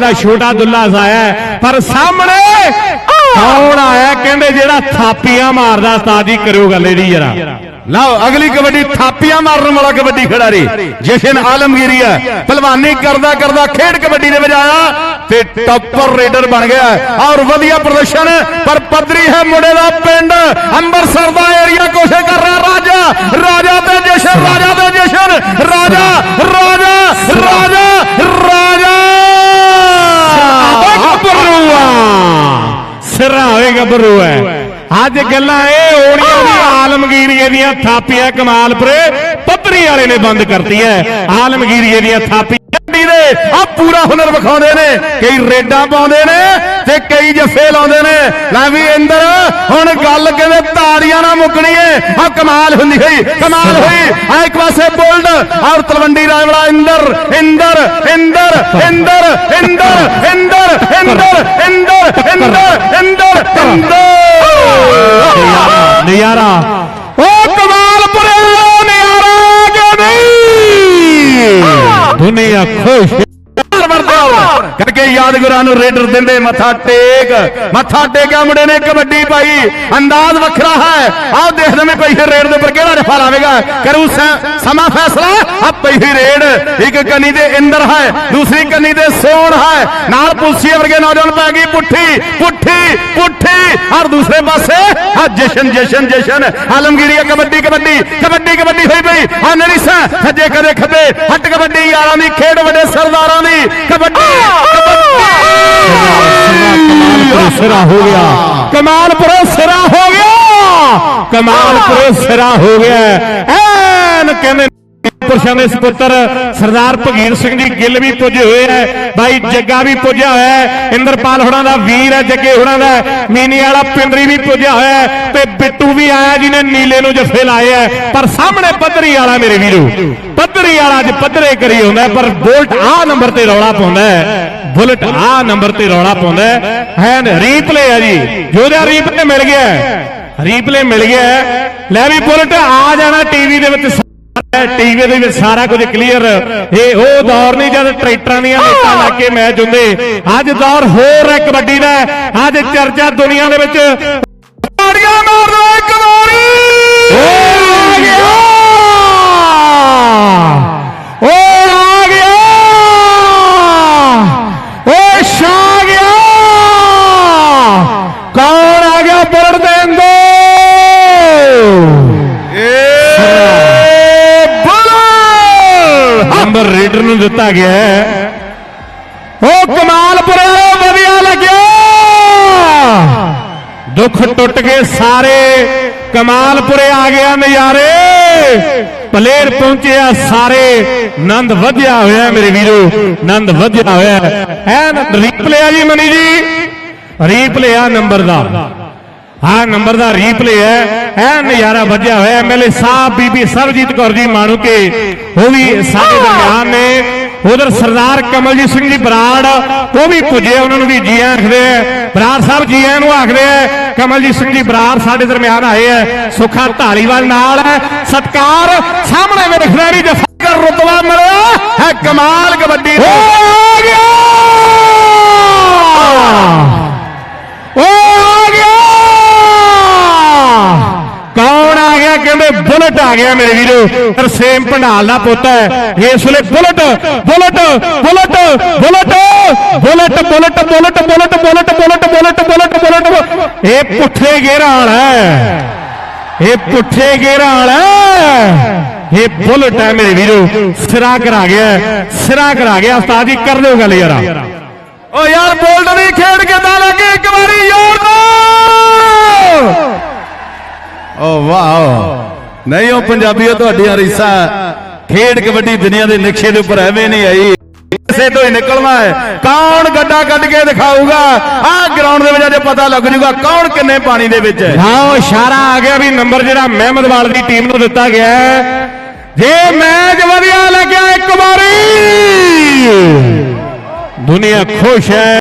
ਦਾ ਛੋਟਾ ਦੁੱਲਾ ਜ਼ਾਇਆ ਪਰ ਸਾਹਮਣੇ ਕੌਣ ਆਇਆ? ਕਹਿੰਦੇ ਜਿਹੜਾ ਥਾਪੀਆਂ ਮਾਰਦਾ ਉਸਤਾਦ ਜੀ ਕਰੋ ਗੱਲ ਇਹਦੀ ਜਰਾ। ਲਓ, ਅਗਲੀ ਕਬੱਡੀ, ਥਾਪੀਆਂ ਮਾਰਨ ਵਾਲਾ ਕਬੱਡੀ ਖਿਡਾਰੀ, ਜਸ਼ਨ ਆਲਮਗੀਰੀ ਪਹਿਲਵਾਨੀ ਕਰਦਾ ਕਰਦਾ ਖੇਡ ਕਬੱਡੀ ਦੇ ਵਿੱਚ ਆਇਆ ਤੇ ਟੱਪਰ ਰੇਡਰ ਬਣ ਗਿਆ ਔਰ ਵਧੀਆ ਪ੍ਰਦਰਸ਼ਨ, ਪਰ ਪੱਧਰੀ ਹੈ ਮੁੰਡੇ ਦਾ ਪਿੰਡ। ਅੰਮ੍ਰਿਤਸਰ ਦਾ ਏਰੀਆ ਕੋਸ਼ਿਸ਼ ਕਰ ਰਿਹਾ ਰਾਜਾ। ਰਾਜਾ ਤੇ ਜਸ਼ਨ, ਰਾਜਾ ਤੇ ਜਸ਼ਨ, ਰਾਜਾ ਰਾਜਾ ਗੱਲਾਂ ਇਹ ਹੋਣੀਆਂ ਵੀ ਆਲਮਗੀਰੀਏ ਦੀਆਂ ਥਾਪੀਆਂ ਕਮਾਲਪੁਰੇ ਪੱਧਰੀ ਵਾਲੇ ਨੇ ਬੰਦ ਕਰਤੀ ਹੈ ਆਲਮਗੀਰੀਏ ਦੀਆਂ ਥਾਪੀਆਂ ਦੇ ਆ ਪੂਰਾ ਹੁਨਰ ਵਿਖਾਉਂਦੇ ਨੇ ਕਈ ਰੇਡਾਂ ਪਾਉਂਦੇ ਨੇ ਤੇ ਕਈ ਜੱਫੇ ਲਾਉਂਦੇ ਨੇ ਲੈ ਵੀ ਇੰਦਰ ਹੁਣ ਗੱਲ ਕਹਿੰਦੇ ਤਾੜੀਆਂ ਨਾ ਮੁੱਕਣੀ ਏ ਆ ਕਮਾਲ ਹੁੰਦੀ ਹੋਈ ਕਮਾਲ ਹੋਈ ਆ ਇੱਕ ਪਾਸੇ ਬੋਲਡ ਔਰ ਤਲਵੰਡੀ ਰਾਜਵਾਲਾ ਇੰਦਰ ਇੰਦਰ ਇੰਦਰ ਇੰਦਰ ਇੰਦਰ ਇੰਦਰ ਇੰਦਰ ਇੰਦਰ ਇੰਦਰ ਇੰਦਰ ਇੰਦਰ ਨਿਆਰਾ। ਉਹ ਕਮਾਲਪੁਰੇ ਨਿਆਰਾ ਕਿ ਨਹੀਂ। ਦੁਨੀਆ ਖੁਸ਼ ਯਾਦਗਾਰਾਂ ਨੂੰ ਰੇਡਰ ਦਿੰਦੇ, ਮੱਥਾ ਟੇਕ। ਮੱਥਾ ਟੇਕਿਆ ਮੁੰਡੇ ਨੇ ਕਬੱਡੀ ਪਾਈ। ਅੰਦਾਜ਼ ਵੱਖਰਾ ਹੈ। ਆਹ ਦੇਖਦੇ ਮੈਂ ਪਈ ਰੇਡ ਦੇ ਉੱਪਰ ਕਿਹੜਾ ਰਫਾ ਲਾਵੇਗਾ ਕਰੂ ਸਮਾਂ ਫੈਸਲਾ ਆ ਪਈ ਰੇਡ। ਇੱਕ ਕੰਨੀ ਦੇ ਇੰਦਰ ਹੈ, ਦੂਸਰੀ ਕੰਨੀ ਦੇ ਸੋਣ ਹੈ। ਨਾਲ ਪੁਲਸੀ ਵਰਗੇ ਨੌਜਵਾਨ ਪੈ ਗਈ ਪੁੱਠੀ ਪੁੱਠੀ ਪੁੱਠੀ। ਹਰ ਦੂਸਰੇ ਪਾਸੇ ਆ ਜਸ਼ਨ ਜਸ਼ਨ ਜਸ਼ਨ। ਆਲਮਗੀਰੀ ਕਬੱਡੀ ਕਬੱਡੀ ਕਬੱਡੀ ਕਬੱਡੀ ਹੋਈ ਪਈ। ਆ ਨਰੀਸਾ ਸੱਜੇ ਕਦੇ ਖੱਬੇ। ਹੱਟ ਕਬੱਡੀ ਯਾਰਾਂ ਦੀ, ਖੇਡ ਵੱਡੇ ਸਰਦਾਰਾਂ ਦੀ। ਕਬੱਡੀ ਸਿਰਾ ਹੋ ਗਿਆ। ਕਮਾਲਪੁਰੇ ਸਿਰਾ ਹੋ ਗਿਆ। ਕਮਾਲਪੁਰੇ ਸਿਰਾ ਹੋ ਗਿਆ। ਐਨ ਕਹਿੰਦੇ ਪੁਰਸ਼ਾਂ ਦੇ ਸੁਪੁੱਤਰ ਸਰਦਾਰ ਭਗੀਰ ਸਿੰਘ ਜੀ ਗਿੱਲ ਵੀ ਪੁੱਜੇ ਹੋਏ ਹੈ, ਬਾਈ ਜੱਗਾ ਵੀ ਪੁੱਜਿਆ ਹੋਇਆ ਹੈ, ਇੰਦਰਪਾਲ ਹੁਣਾਂ ਦਾ ਵੀਰ ਹੈ, ਜੱਗੇ ਹੁਣਾਂ ਦਾ, ਮੀਨੀ ਵਾਲਾ ਪਿੰਦਰੀ ਵੀ ਪੁੱਜਿਆ ਹੋਇਆ ਹੈ ਤੇ ਬਿੱਟੂ ਵੀ ਆਇਆ ਜਿਹਨੇ ਨੀਲੇ ਨੂੰ ਜੱਫੇ ਲਾਏ ਐ ਪਰ ਸਾਹਮਣੇ ਪੱਧਰੀ ਵਾਲਾ ਮੇਰੇ ਵੀਰੋ, ਪੱਧਰੀ ਵਾਲਾ ਅੱਜ ਪੱਧਰੇ ਕਰੀ ਹੁੰਦਾ ਪਰ ਬੋਲਟ ਆ ਨੰਬਰ ਤੇ ਰੌਲਾ ਪਾਉਂਦਾ ਹੈ, ਬੁਲਟ ਆ ਨੰਬਰ ਤੇ ਰੌਲਾ ਪਾਉਂਦਾ ਹੈ। ਐਨ ਰੀਪਲੇ ਹੈ ਜੀ ਜਿਹਦਾ ਰੀਪਲੇ ਮਿਲ ਗਿਆ ਰੀਪਲੇ ਮਿਲ ਗਿਆ ਲੈ ਵੀ ਬੁਲਟ ਆ ਜਾਣਾ ਟੀਵੀ ਦੇ ਵਿੱਚ ਟੀਵੀ ਦੇ ਵਿੱਚ ਸਾਰਾ ਕੁਝ ਕਲੀਅਰ ਇਹ ਉਹ ਦੌਰ ਨਹੀਂ ਜਦ ਟਰੈਕਟਰਾਂ ਦੀਆਂ ਲਾਈਟਾਂ ਲਾ ਕੇ ਮੈਚ ਹੁੰਦੇ। ਅੱਜ ਦੌਰ ਹੋਰ ਹੈ, ਕਬੱਡੀ ਦਾ। ਅੱਜ ਚਰਚਾ ਦੁਨੀਆ ਦੇ ਵਿੱਚ। ਤਾੜੀਆਂ ਦਿੱਤਾ ਗਿਆ ਉਹ ਕਮਾਲਪੁਰੇ ਵਧੀਆ ਲੱਗਿਆ। ਦੁੱਖ ਟੁੱਟ ਗਏ ਸਾਰੇ ਕਮਾਲਪੁਰੇ ਆ ਗਿਆ ਨਜ਼ਾਰੇ। ਪਲੇਰ ਪਹੁੰਚਿਆ ਸਾਰੇ। ਨੰਦ ਵਧਿਆ ਹੋਇਆ ਮੇਰੇ ਵੀਰੋ। ਨੰਦ ਵਧਿਆ ਹੋਇਆ ਐਨ ਰੀਪਲੇ ਆ ਜੀ ਮਨੀ ਜੀ। ਰੀਪਲੇ ਆ ਨੰਬਰ ਦਾ। ਆ ਨੰਬਰ ਦਾ ਰੀਪਲੇ ਹੈ। ਐ ਨਜ਼ਾਰਾ ਵੱਜਿਆ ਹੋਇਆ ਐਮਐਲਏ ਸਾਹਿਬ ਬੀਬੀ ਸਰਬਜੀਤ ਕੌਰ ਜੀ ਮਾਣੂਕੇ, ਉਹ ਵੀ ਸਾਡੇ ਦਰਮਿਆਨ ਨੇ। ਉਧਰ ਸਰਦਾਰ ਕਮਲਜੀਤ ਸਿੰਘ ਜੀ ਬਰਾੜ, ਉਹ ਵੀ ਪੁੱਜੇ, ਉਹਨਾਂ ਨੂੰ ਵੀ ਜੀ ਆਖਦੇ ਆ। ਬਰਾੜ ਸਾਹਿਬ ਜੀ ਆਇਆਂ ਨੂੰ ਆਖਦੇ ਆ, ਕਮਲਜੀਤ ਸਿੰਘ ਜੀ ਬਰਾੜ ਸਾਡੇ ਦਰਮਿਆਨ ਆਏ ਆ। ਸੁਖਾ ਢਾਲੀਵਾਲ ਨਾਲ ਹੈ। ਸਤਕਾਰ ਸਾਹਮਣੇ ਵੇਖਦਾ ਵੀ ਜਫਾ ਕਰ ਰੁਤਬਾ ਮਿਲਿਆ। ਹੈ ਕਮਾਲ ਕਬੱਡੀ ਦਾ। ਆ ਗਿਆ ਕਹਿੰਦੇ ਬੁਲਟ ਆ ਗਿਆ ਮੇਰੇ ਵੀਰੋ ਤਰਸੇਮ ਭੰਡਾਲ ਦਾ ਪੁੱਤ ਹੈ ਇਸ ਵੇਲੇ bullet bullet bullet bullet bullet bullet bullet bullet bullet bullet bullet bullet bullet ਇਹ ਪੁੱਠੇ ਗੇਰਾਂ ਵਾਲਾ ਹੈ ਇਹ ਪੁੱਠੇ ਗੇਰਾਂ ਵਾਲਾ ਹੈ। ਇਹ ਬੁਲਟ ਹੈ ਮੇਰੇ ਵੀਰੋ ਸਿਰਾ ਕਰਾ ਗਿਆ ਹੈ, ਸਿਰਾ ਕਰਾ ਗਿਆ ਉਸਤਾਦ ਜੀ ਕਰ ਦਿਓ ਗੱਲ ਯਾਰਾ ਓ ਯਾਰ ਬੋਲਡ ਦੀ ਖੇਡ ਕਿਦਾਂ ਲੱਗੀ ਇੱਕ ਵਾਰੀ ਜ਼ੋਰ ਨਾਲ ਨਹੀਂ, ਉਹ ਪੰਜਾਬੀਓ, ਤੁਹਾਡੀਆਂ ਰੀਸਾਂ ਖੇਡ ਕਬੱਡੀ ਦੁਨੀਆ ਦੇ ਨਕਸ਼ੇ ਦੇ ਉੱਪਰ ਐਵੇਂ ਨਹੀਂ ਆਈ। ਇਸੇ ਤੋਂ ਹੀ ਨਿਕਲਣਾ ਹੈ। ਕੌਣ ਗੱਡਾ ਕੱਢ ਕੇ ਦਿਖਾਊਗਾ? ਆਹ ਗਰਾਊਂਡ ਦੇ ਵਿੱਚ ਅੱਜ ਪਤਾ ਲੱਗ ਜੂਗਾ ਕੌਣ ਕਿੰਨੇ ਪਾਣੀ ਦੇ ਵਿੱਚ ਹੈ। ਹਾਂ ਇਸ਼ਾਰਾ ਆ ਗਿਆ ਵੀ ਨੰਬਰ ਜਿਹੜਾ ਮਹਿਮਦਵਾਲ ਦੀ ਟੀਮ ਨੂੰ ਦਿੱਤਾ ਗਿਆ ਜੇ ਮੈਚ ਵਧੀਆ ਲੱਗਿਆ ਇੱਕ ਵਾਰੀ। ਦੁਨੀਆ ਖੁਸ਼ ਹੈ।